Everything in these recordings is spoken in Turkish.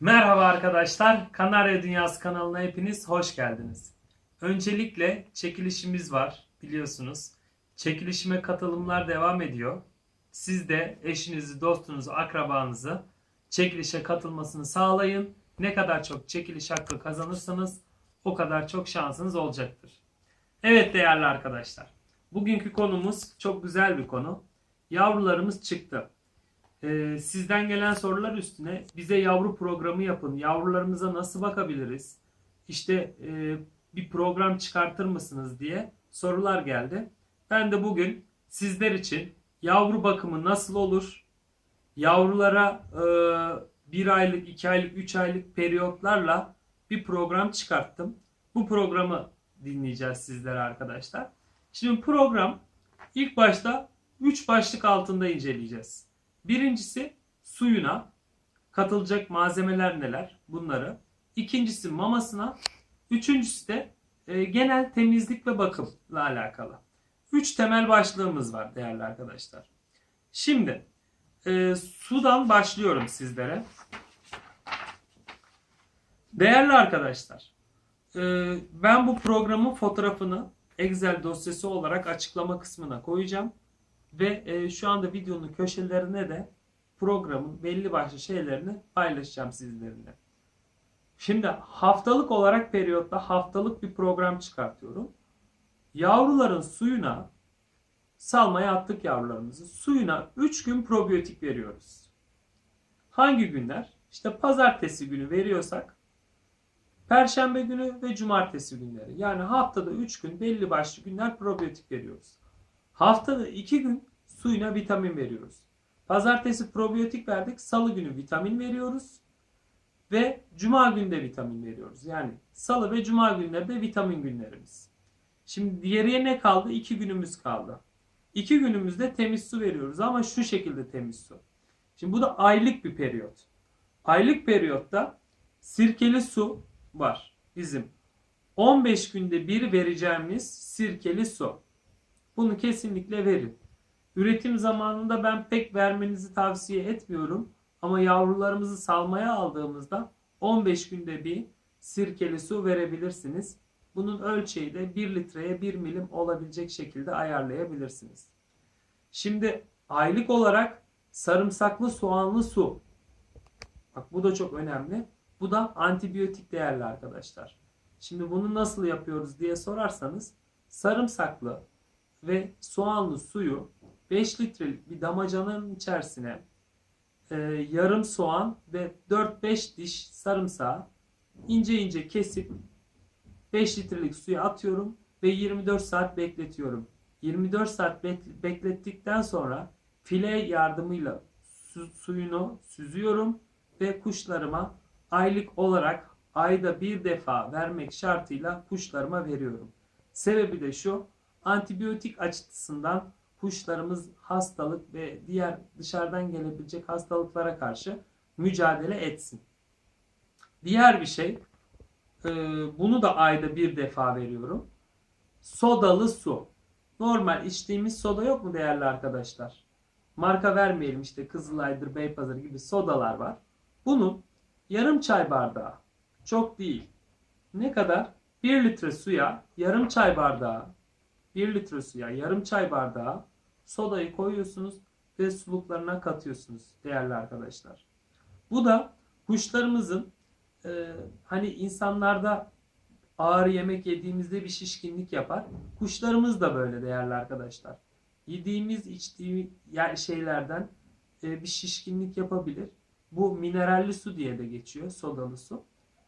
Merhaba arkadaşlar, Kanarya Dünyası kanalına hepiniz hoş geldiniz. Öncelikle çekilişimiz var biliyorsunuz. Çekilişime katılımlar devam ediyor. Siz de eşinizi, dostunuzu, akrabanızı çekilişe katılmasını sağlayın. Ne kadar çok çekiliş hakkı kazanırsanız o kadar çok şansınız olacaktır. Evet değerli arkadaşlar. Bugünkü konumuz çok güzel bir konu. Yavrularımız çıktı. Ee, sizden gelen sorular üstüne bize yavru programı yapın. Yavrularımıza nasıl bakabiliriz? İşte e, bir program çıkartır mısınız diye sorular geldi. Ben de bugün sizler için yavru bakımı nasıl olur? Yavrulara e, bir aylık, iki aylık, üç aylık periyotlarla bir program çıkarttım. Bu programı dinleyeceğiz sizlere arkadaşlar. Şimdi program ilk başta 3 başlık altında inceleyeceğiz. Birincisi suyuna katılacak malzemeler neler bunları. İkincisi mamasına. Üçüncüsü de e, genel temizlik ve bakımla alakalı. Üç temel başlığımız var değerli arkadaşlar. Şimdi e, sudan başlıyorum sizlere. Değerli arkadaşlar, e, ben bu programın fotoğrafını Excel dosyası olarak açıklama kısmına koyacağım. Ve e, şu anda videonun köşelerine de programın belli başlı şeylerini paylaşacağım sizlerle. Şimdi haftalık olarak periyotta haftalık bir program çıkartıyorum. Yavruların suyuna salmaya attık yavrularımızı. Suyuna 3 gün probiyotik veriyoruz. Hangi günler? İşte pazartesi günü veriyorsak perşembe günü ve cumartesi günleri. Yani haftada 3 gün belli başlı günler probiyotik veriyoruz. Haftada 2 gün suyuna vitamin veriyoruz. Pazartesi probiyotik verdik. Salı günü vitamin veriyoruz. Ve cuma günde vitamin veriyoruz. Yani salı ve cuma günleri de vitamin günlerimiz. Şimdi diğeriye ne kaldı? 2 günümüz kaldı. 2 günümüzde temiz su veriyoruz ama şu şekilde temiz su. Şimdi bu da aylık bir periyot. Aylık periyotta sirkeli su var. Bizim 15 günde bir vereceğimiz sirkeli su. Bunu kesinlikle verin. Üretim zamanında ben pek vermenizi tavsiye etmiyorum. Ama yavrularımızı salmaya aldığımızda 15 günde bir sirkeli su verebilirsiniz. Bunun ölçeği de 1 litreye 1 milim olabilecek şekilde ayarlayabilirsiniz. Şimdi aylık olarak sarımsaklı soğanlı su. Bak bu da çok önemli. Bu da antibiyotik değerli arkadaşlar. Şimdi bunu nasıl yapıyoruz diye sorarsanız sarımsaklı ve soğanlı suyu 5 litrelik bir damacanın içerisine e, yarım soğan ve 4-5 diş sarımsağı ince ince kesip 5 litrelik suya atıyorum ve 24 saat bekletiyorum. 24 saat bek- beklettikten sonra file yardımıyla su- suyunu süzüyorum ve kuşlarıma aylık olarak ayda bir defa vermek şartıyla kuşlarıma veriyorum. Sebebi de şu antibiyotik açısından kuşlarımız hastalık ve diğer dışarıdan gelebilecek hastalıklara karşı mücadele etsin. Diğer bir şey e, bunu da ayda bir defa veriyorum. Sodalı su. Normal içtiğimiz soda yok mu değerli arkadaşlar? Marka vermeyelim işte Kızılay'dır, Beypazarı gibi sodalar var. Bunun yarım çay bardağı çok değil. Ne kadar? 1 litre suya yarım çay bardağı 1 litre suya yarım çay bardağı sodayı koyuyorsunuz ve suluklarına katıyorsunuz değerli arkadaşlar. Bu da kuşlarımızın e, hani insanlarda ağır yemek yediğimizde bir şişkinlik yapar. Kuşlarımız da böyle değerli arkadaşlar. Yediğimiz içtiği yer- şeylerden e, bir şişkinlik yapabilir. Bu mineralli su diye de geçiyor sodalı su.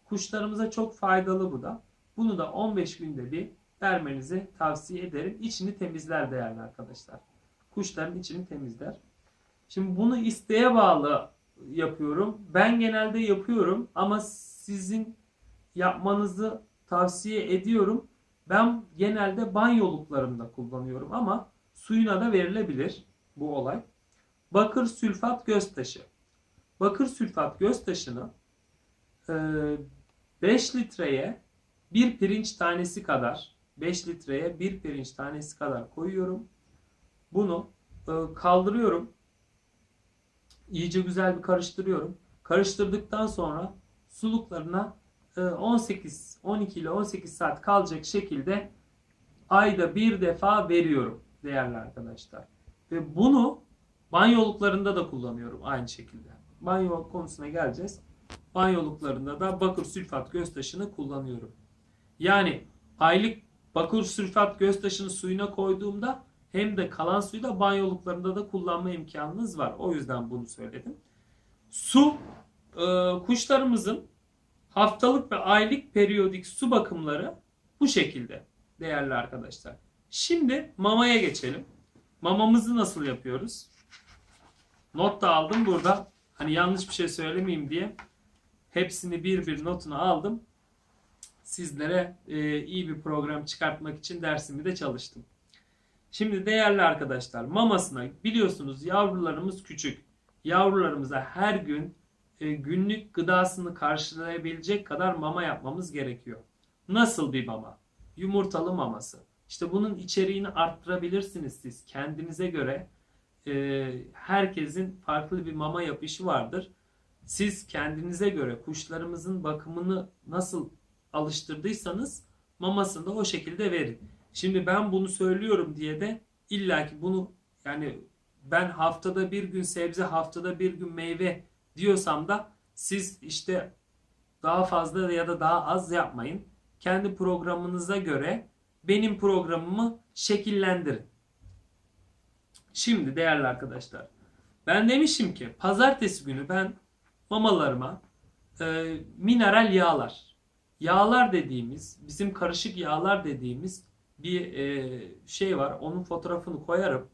Kuşlarımıza çok faydalı bu da. Bunu da 15 günde bir vermenizi tavsiye ederim. İçini temizler değerli arkadaşlar. Kuşların içini temizler. Şimdi bunu isteğe bağlı yapıyorum. Ben genelde yapıyorum ama sizin yapmanızı tavsiye ediyorum. Ben genelde banyoluklarımda kullanıyorum ama suyuna da verilebilir bu olay. Bakır sülfat göztaşı. Bakır sülfat göztaşını e, 5 litreye bir pirinç tanesi kadar 5 litreye bir pirinç tanesi kadar koyuyorum. Bunu e, kaldırıyorum. İyice güzel bir karıştırıyorum. Karıştırdıktan sonra suluklarına e, 18 12 ile 18 saat kalacak şekilde ayda bir defa veriyorum değerli arkadaşlar. Ve bunu banyoluklarında da kullanıyorum aynı şekilde. Banyo konusuna geleceğiz. Banyoluklarında da bakır sülfat göztaşını kullanıyorum. Yani aylık bakır sülfat göztaşını suyuna koyduğumda hem de kalan suyu da banyoluklarında da kullanma imkanınız var. O yüzden bunu söyledim. Su e, kuşlarımızın haftalık ve aylık periyodik su bakımları bu şekilde değerli arkadaşlar. Şimdi mamaya geçelim. Mamamızı nasıl yapıyoruz? Not da aldım burada. Hani yanlış bir şey söylemeyeyim diye hepsini bir bir notunu aldım. Sizlere e, iyi bir program çıkartmak için dersimi de çalıştım. Şimdi değerli arkadaşlar mamasına biliyorsunuz yavrularımız küçük. Yavrularımıza her gün e, günlük gıdasını karşılayabilecek kadar mama yapmamız gerekiyor. Nasıl bir mama? Yumurtalı maması. İşte bunun içeriğini arttırabilirsiniz siz kendinize göre. e, herkesin farklı bir mama yapışı vardır. Siz kendinize göre kuşlarımızın bakımını nasıl alıştırdıysanız mamasını da o şekilde verin. Şimdi ben bunu söylüyorum diye de illaki bunu yani ben haftada bir gün sebze haftada bir gün meyve diyorsam da siz işte daha fazla ya da daha az yapmayın. Kendi programınıza göre benim programımı şekillendirin. Şimdi değerli arkadaşlar ben demişim ki pazartesi günü ben mamalarıma e, mineral yağlar yağlar dediğimiz bizim karışık yağlar dediğimiz bir e, şey var. Onun fotoğrafını koyarım.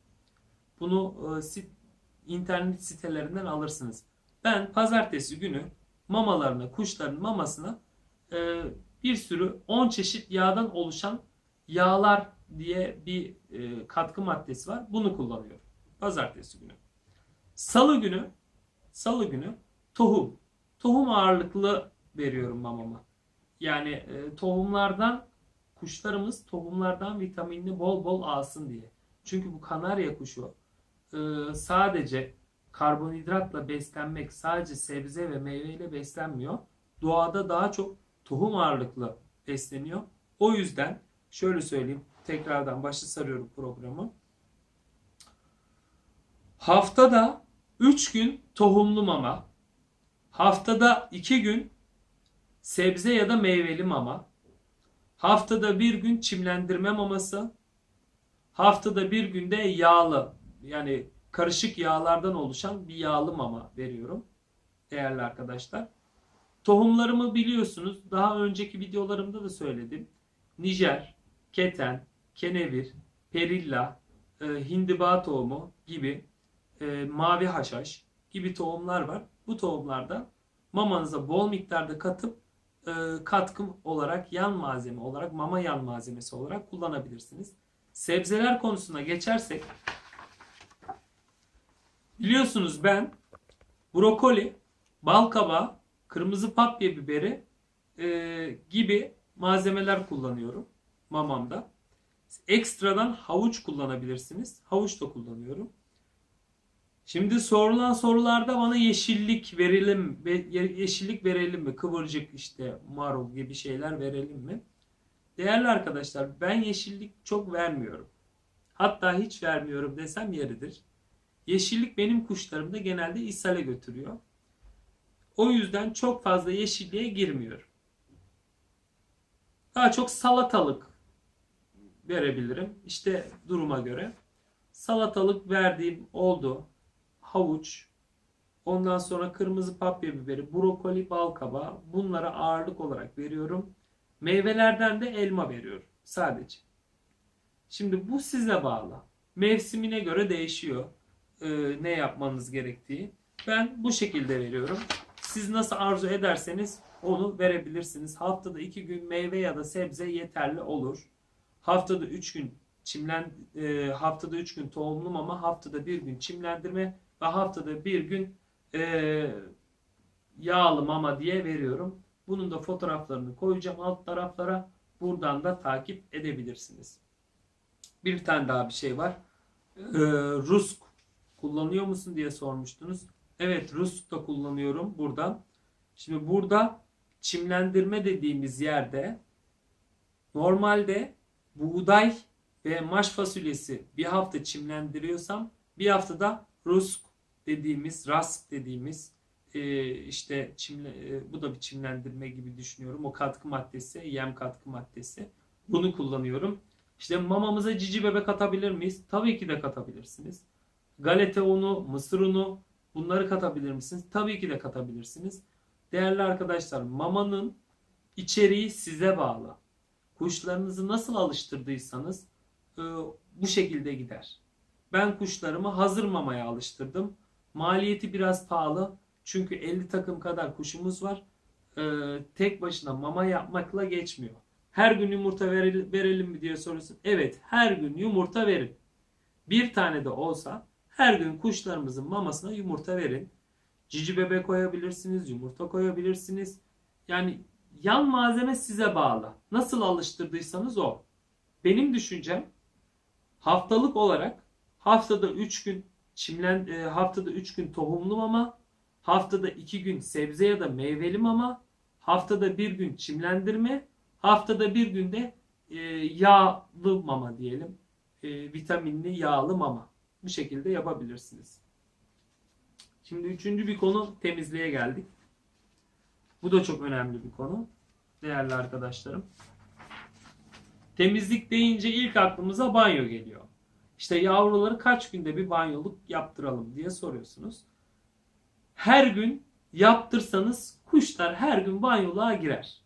Bunu e, internet sitelerinden alırsınız. Ben pazartesi günü mamalarına, kuşların mamasına e, bir sürü 10 çeşit yağdan oluşan yağlar diye bir katkı maddesi var. Bunu kullanıyorum. Pazartesi günü. Salı günü Salı günü tohum. Tohum ağırlıklı veriyorum mamama. Yani e, tohumlardan kuşlarımız tohumlardan vitaminini bol bol alsın diye. Çünkü bu kanarya kuşu e, sadece karbonhidratla beslenmek, sadece sebze ve meyveyle beslenmiyor. Doğada daha çok tohum ağırlıklı besleniyor. O yüzden şöyle söyleyeyim, tekrardan başı sarıyorum programı. Haftada 3 gün tohumlu mama, haftada 2 gün sebze ya da meyveli mama, haftada bir gün çimlendirme maması, haftada bir günde yağlı yani karışık yağlardan oluşan bir yağlı mama veriyorum değerli arkadaşlar. Tohumlarımı biliyorsunuz daha önceki videolarımda da söyledim. Nijer, keten, kenevir, perilla, e, hindiba tohumu gibi e, mavi haşhaş gibi tohumlar var. Bu tohumlarda mamanıza bol miktarda katıp e, katkım olarak yan malzeme olarak mama yan malzemesi olarak kullanabilirsiniz. Sebzeler konusuna geçersek biliyorsunuz ben brokoli, bal kabağı, kırmızı papya biberi e, gibi malzemeler kullanıyorum mamamda. Ekstradan havuç kullanabilirsiniz. Havuç da kullanıyorum. Şimdi sorulan sorularda bana yeşillik verelim yeşillik verelim mi? Kıvırcık işte marul gibi şeyler verelim mi? Değerli arkadaşlar ben yeşillik çok vermiyorum. Hatta hiç vermiyorum desem yeridir. Yeşillik benim kuşlarımda genelde ishale götürüyor. O yüzden çok fazla yeşilliğe girmiyorum. Daha çok salatalık verebilirim. İşte duruma göre. Salatalık verdiğim oldu havuç, ondan sonra kırmızı papya biberi, brokoli, bal kabağı bunlara ağırlık olarak veriyorum. Meyvelerden de elma veriyorum sadece. Şimdi bu size bağlı. Mevsimine göre değişiyor e, ne yapmanız gerektiği. Ben bu şekilde veriyorum. Siz nasıl arzu ederseniz onu verebilirsiniz. Haftada iki gün meyve ya da sebze yeterli olur. Haftada üç gün çimlen e, haftada üç gün tohumlu mama, haftada bir gün çimlendirme ve haftada bir gün e, yağlı mama diye veriyorum. Bunun da fotoğraflarını koyacağım alt taraflara. Buradan da takip edebilirsiniz. Bir tane daha bir şey var. Ee, Rus kullanıyor musun diye sormuştunuz. Evet Rus da kullanıyorum burada. Şimdi burada çimlendirme dediğimiz yerde normalde buğday ve maş fasulyesi bir hafta çimlendiriyorsam bir haftada Rus dediğimiz, rasp dediğimiz e, işte çimle, e, bu da bir çimlendirme gibi düşünüyorum. O katkı maddesi, yem katkı maddesi. Bunu kullanıyorum. İşte mamamıza cici bebek atabilir miyiz? Tabii ki de katabilirsiniz. Galeta unu, mısır unu bunları katabilir misiniz? Tabii ki de katabilirsiniz. Değerli arkadaşlar mamanın içeriği size bağlı. Kuşlarınızı nasıl alıştırdıysanız e, bu şekilde gider. Ben kuşlarımı hazır mamaya alıştırdım. Maliyeti biraz pahalı. Çünkü 50 takım kadar kuşumuz var. E, tek başına mama yapmakla geçmiyor. Her gün yumurta verelim, verelim mi diye soruyorsun. Evet her gün yumurta verin. Bir tane de olsa her gün kuşlarımızın mamasına yumurta verin. Cici bebe koyabilirsiniz, yumurta koyabilirsiniz. Yani yan malzeme size bağlı. Nasıl alıştırdıysanız o. Benim düşüncem haftalık olarak haftada 3 gün çimlen e, haftada 3 gün tohumlu mama, haftada 2 gün sebze ya da meyveli mama, haftada 1 gün çimlendirme, haftada 1 günde e, yağlı mama diyelim. E, vitaminli yağlı mama. Bu şekilde yapabilirsiniz. Şimdi üçüncü bir konu temizliğe geldik. Bu da çok önemli bir konu. Değerli arkadaşlarım. Temizlik deyince ilk aklımıza banyo geliyor. İşte yavruları kaç günde bir banyoluk yaptıralım diye soruyorsunuz. Her gün yaptırsanız kuşlar her gün banyoluğa girer.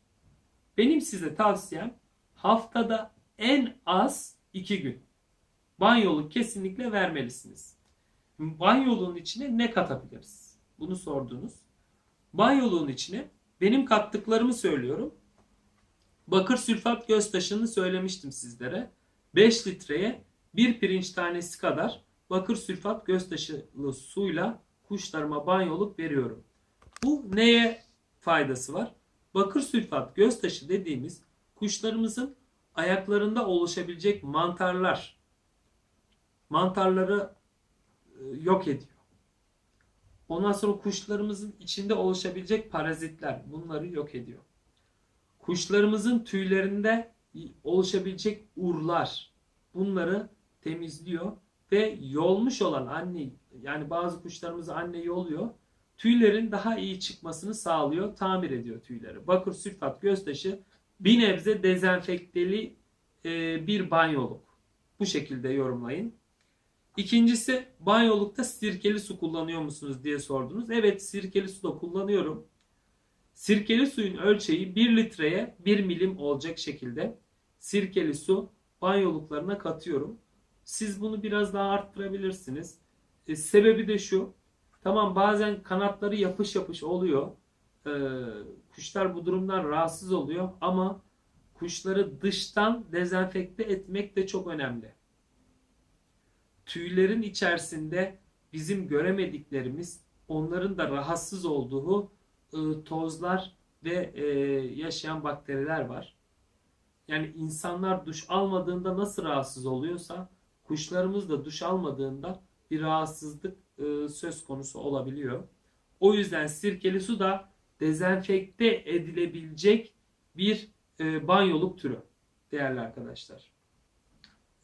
Benim size tavsiyem haftada en az iki gün. Banyoluk kesinlikle vermelisiniz. Banyoluğun içine ne katabiliriz? Bunu sordunuz. Banyoluğun içine benim kattıklarımı söylüyorum. Bakır sülfat göz taşını söylemiştim sizlere. 5 litreye bir pirinç tanesi kadar bakır sülfat göz taşılı suyla kuşlarıma banyoluk veriyorum. Bu neye faydası var? Bakır sülfat göz taşı dediğimiz kuşlarımızın ayaklarında oluşabilecek mantarlar mantarları e, yok ediyor. Ondan sonra kuşlarımızın içinde oluşabilecek parazitler bunları yok ediyor. Kuşlarımızın tüylerinde oluşabilecek urlar bunları temizliyor ve yolmuş olan anne yani bazı kuşlarımız anne yoluyor. Tüylerin daha iyi çıkmasını sağlıyor, tamir ediyor tüyleri. Bakır sülfat göztaşı bir nebze dezenfekteli e, bir banyoluk. Bu şekilde yorumlayın. İkincisi banyolukta sirkeli su kullanıyor musunuz diye sordunuz. Evet sirkeli su da kullanıyorum. Sirkeli suyun ölçeği 1 litreye 1 milim olacak şekilde sirkeli su banyoluklarına katıyorum. Siz bunu biraz daha arttırabilirsiniz. E, sebebi de şu. Tamam bazen kanatları yapış yapış oluyor. E, kuşlar bu durumdan rahatsız oluyor ama kuşları dıştan dezenfekte etmek de çok önemli tüylerin içerisinde bizim göremediklerimiz onların da rahatsız olduğu ıı, tozlar ve e, yaşayan bakteriler var. Yani insanlar duş almadığında nasıl rahatsız oluyorsa kuşlarımız da duş almadığında bir rahatsızlık ıı, söz konusu olabiliyor. O yüzden sirkeli su da dezenfekte edilebilecek bir e, banyoluk türü değerli arkadaşlar.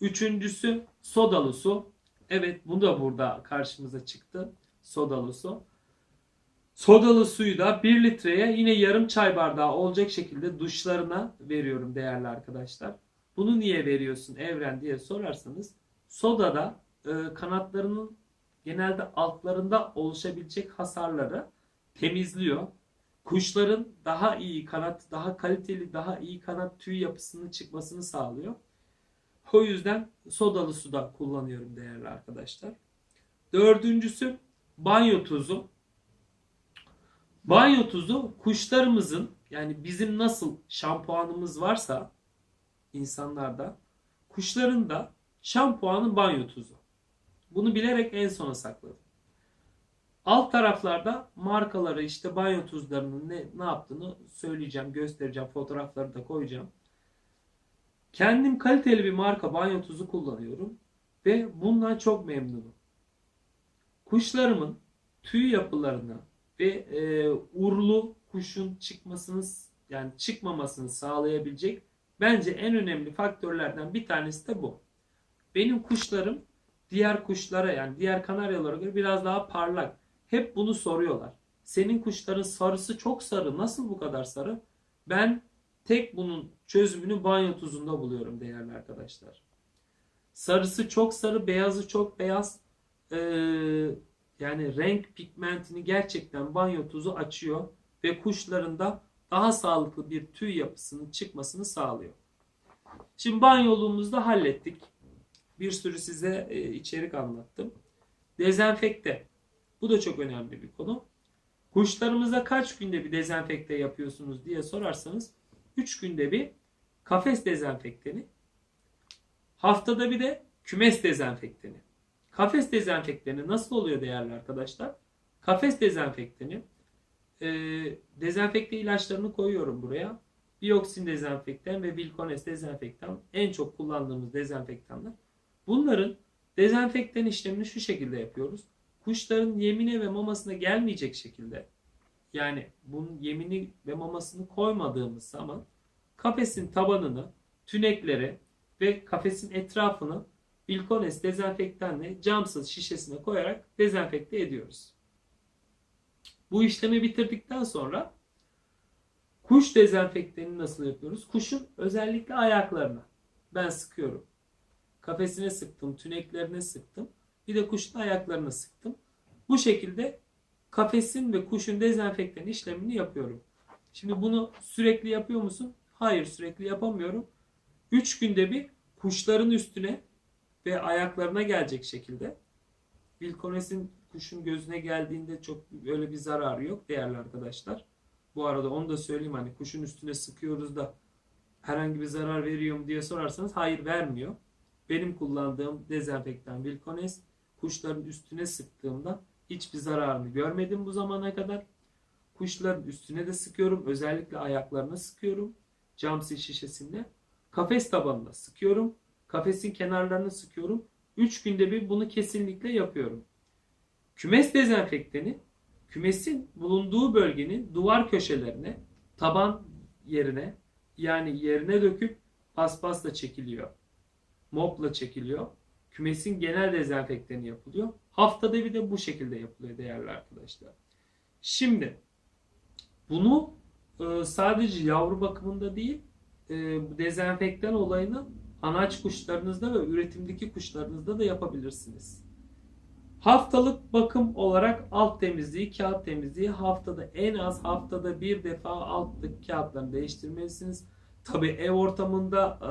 Üçüncüsü sodalı su. Evet bu da burada karşımıza çıktı. Sodalı su. Sodalı suyu da 1 litreye yine yarım çay bardağı olacak şekilde duşlarına veriyorum değerli arkadaşlar. Bunu niye veriyorsun Evren diye sorarsanız sodada e, kanatlarının genelde altlarında oluşabilecek hasarları temizliyor. Kuşların daha iyi kanat, daha kaliteli, daha iyi kanat tüy yapısının çıkmasını sağlıyor. O yüzden sodalı suda kullanıyorum değerli arkadaşlar. Dördüncüsü banyo tuzu. Banyo tuzu kuşlarımızın yani bizim nasıl şampuanımız varsa insanlarda kuşların da şampuanın banyo tuzu. Bunu bilerek en sona sakladım. Alt taraflarda markaları işte banyo tuzlarının ne, ne yaptığını söyleyeceğim, göstereceğim, fotoğrafları da koyacağım. Kendim kaliteli bir marka banyo tuzu kullanıyorum ve bundan çok memnunum. Kuşlarımın tüy yapılarını ve e, urlu kuşun çıkmasını yani çıkmamasını sağlayabilecek bence en önemli faktörlerden bir tanesi de bu. Benim kuşlarım diğer kuşlara yani diğer kanaryalara göre biraz daha parlak. Hep bunu soruyorlar. Senin kuşların sarısı çok sarı. Nasıl bu kadar sarı? Ben tek bunun çözümünü banyo tuzunda buluyorum değerli arkadaşlar. Sarısı çok sarı, beyazı çok beyaz. Ee, yani renk pigmentini gerçekten banyo tuzu açıyor ve kuşlarında daha sağlıklı bir tüy yapısının çıkmasını sağlıyor. Şimdi banyoluğumuzu da hallettik. Bir sürü size e, içerik anlattım. Dezenfekte. Bu da çok önemli bir konu. Kuşlarımıza kaç günde bir dezenfekte yapıyorsunuz diye sorarsanız 3 günde bir kafes dezenfekteni, haftada bir de kümes dezenfekteni. Kafes dezenfekteni nasıl oluyor değerli arkadaşlar? Kafes dezenfekteni e, dezenfekte ilaçlarını koyuyorum buraya. Bioksin dezenfektan ve Vilkones dezenfektan en çok kullandığımız dezenfektanlar. Bunların dezenfektan işlemini şu şekilde yapıyoruz. Kuşların yemine ve mamasına gelmeyecek şekilde yani bunun yemini ve mamasını koymadığımız zaman kafesin tabanını, tünekleri ve kafesin etrafını Vilkones dezenfektanla camsız şişesine koyarak dezenfekte ediyoruz. Bu işlemi bitirdikten sonra kuş dezenfektanını nasıl yapıyoruz? Kuşun özellikle ayaklarına ben sıkıyorum. Kafesine sıktım, tüneklerine sıktım. Bir de kuşun ayaklarına sıktım. Bu şekilde kafesin ve kuşun dezenfektan işlemini yapıyorum. Şimdi bunu sürekli yapıyor musun? Hayır sürekli yapamıyorum. 3 günde bir kuşların üstüne ve ayaklarına gelecek şekilde Vilkones'in kuşun gözüne geldiğinde çok öyle bir zararı yok değerli arkadaşlar. Bu arada onu da söyleyeyim hani kuşun üstüne sıkıyoruz da herhangi bir zarar veriyor mu diye sorarsanız hayır vermiyor. Benim kullandığım dezenfektan Vilkones kuşların üstüne sıktığımda hiçbir zararını görmedim bu zamana kadar. Kuşların üstüne de sıkıyorum. Özellikle ayaklarına sıkıyorum. Cam şişesinde. Kafes tabanına sıkıyorum. Kafesin kenarlarına sıkıyorum. 3 günde bir bunu kesinlikle yapıyorum. Kümes dezenfekteni kümesin bulunduğu bölgenin duvar köşelerine, taban yerine yani yerine döküp paspasla çekiliyor. Mopla çekiliyor. Kümesin genel dezenfekteni yapılıyor. Haftada bir de bu şekilde yapılıyor değerli arkadaşlar. Şimdi bunu e, sadece yavru bakımında değil e, dezenfektan olayını anaç kuşlarınızda ve üretimdeki kuşlarınızda da yapabilirsiniz. Haftalık bakım olarak alt temizliği, kağıt temizliği haftada en az haftada bir defa alttaki kağıtlarını değiştirmelisiniz. Tabi ev ortamında e,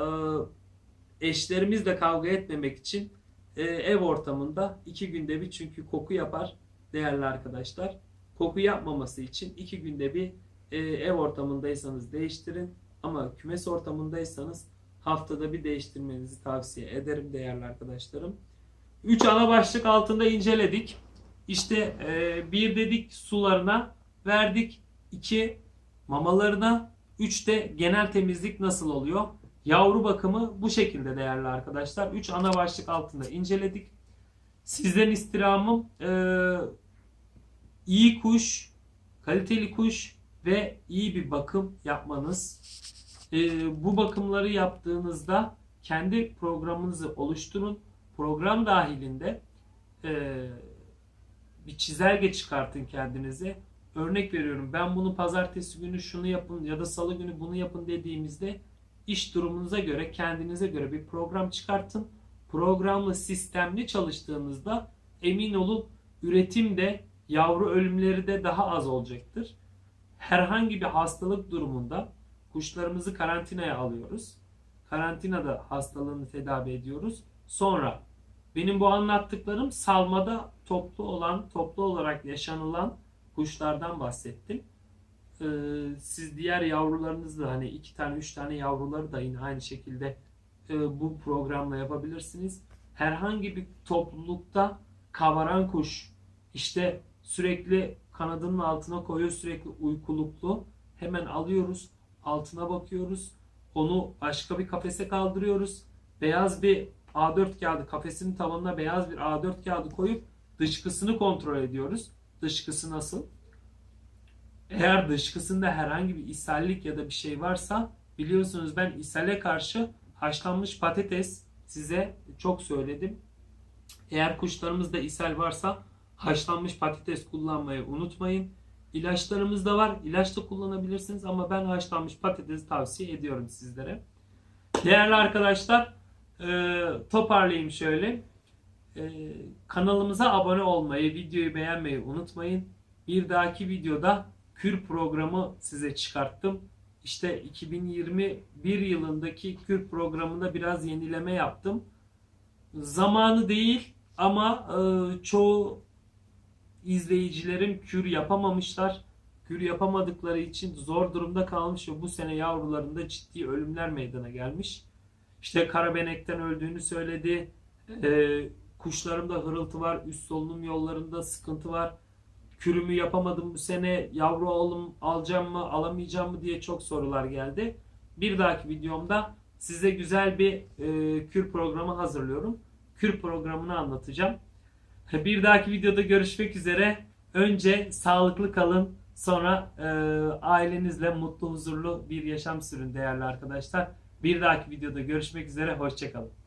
eşlerimizle kavga etmemek için e, ev ortamında iki günde bir çünkü koku yapar değerli arkadaşlar. Koku yapmaması için iki günde bir e, ev ortamındaysanız değiştirin ama kümes ortamındaysanız haftada bir değiştirmenizi tavsiye ederim değerli arkadaşlarım. 3 ana başlık altında inceledik. İşte e, bir dedik sularına verdik. 2 mamalarına. 3 de genel temizlik nasıl oluyor? Yavru bakımı bu şekilde değerli arkadaşlar. 3 ana başlık altında inceledik. Sizden istirhamım e, iyi kuş, kaliteli kuş ve iyi bir bakım yapmanız. E, bu bakımları yaptığınızda kendi programınızı oluşturun. Program dahilinde e, bir çizelge çıkartın kendinize. Örnek veriyorum ben bunu pazartesi günü şunu yapın ya da salı günü bunu yapın dediğimizde iş durumunuza göre kendinize göre bir program çıkartın. Programlı sistemli çalıştığınızda emin olun üretimde yavru ölümleri de daha az olacaktır. Herhangi bir hastalık durumunda kuşlarımızı karantinaya alıyoruz. Karantinada hastalığını tedavi ediyoruz. Sonra benim bu anlattıklarım salmada toplu olan, toplu olarak yaşanılan kuşlardan bahsettim. Ee, siz diğer yavrularınızla hani iki tane, üç tane yavruları da yine aynı şekilde e, bu programla yapabilirsiniz. Herhangi bir toplulukta kavaran kuş işte sürekli kanadının altına koyuyor, sürekli uykuluklu. Hemen alıyoruz, altına bakıyoruz. Onu başka bir kafese kaldırıyoruz. Beyaz bir A4 kağıdı, kafesinin tavanına beyaz bir A4 kağıdı koyup dışkısını kontrol ediyoruz. Dışkısı nasıl? Eğer dışkısında herhangi bir ishallik ya da bir şey varsa biliyorsunuz ben ishale karşı haşlanmış patates size çok söyledim. Eğer kuşlarımızda ishal varsa haşlanmış patates kullanmayı unutmayın. İlaçlarımız da var. İlaç da kullanabilirsiniz ama ben haşlanmış patates tavsiye ediyorum sizlere. Değerli arkadaşlar e, toparlayayım şöyle. E, kanalımıza abone olmayı, videoyu beğenmeyi unutmayın. Bir dahaki videoda kür programı size çıkarttım. İşte 2021 yılındaki kür programında biraz yenileme yaptım. Zamanı değil ama e, çoğu izleyicilerim kür yapamamışlar. Kür yapamadıkları için zor durumda kalmış ve bu sene yavrularında ciddi ölümler meydana gelmiş. İşte karabenekten öldüğünü söyledi. Ee, kuşlarımda hırıltı var. Üst solunum yollarında sıkıntı var. Kürümü yapamadım bu sene. Yavru oğlum alacağım mı alamayacağım mı diye çok sorular geldi. Bir dahaki videomda size güzel bir e, kür programı hazırlıyorum. Kür programını anlatacağım. Bir dahaki videoda görüşmek üzere. Önce sağlıklı kalın. Sonra e, ailenizle mutlu huzurlu bir yaşam sürün değerli arkadaşlar. Bir dahaki videoda görüşmek üzere. Hoşçakalın.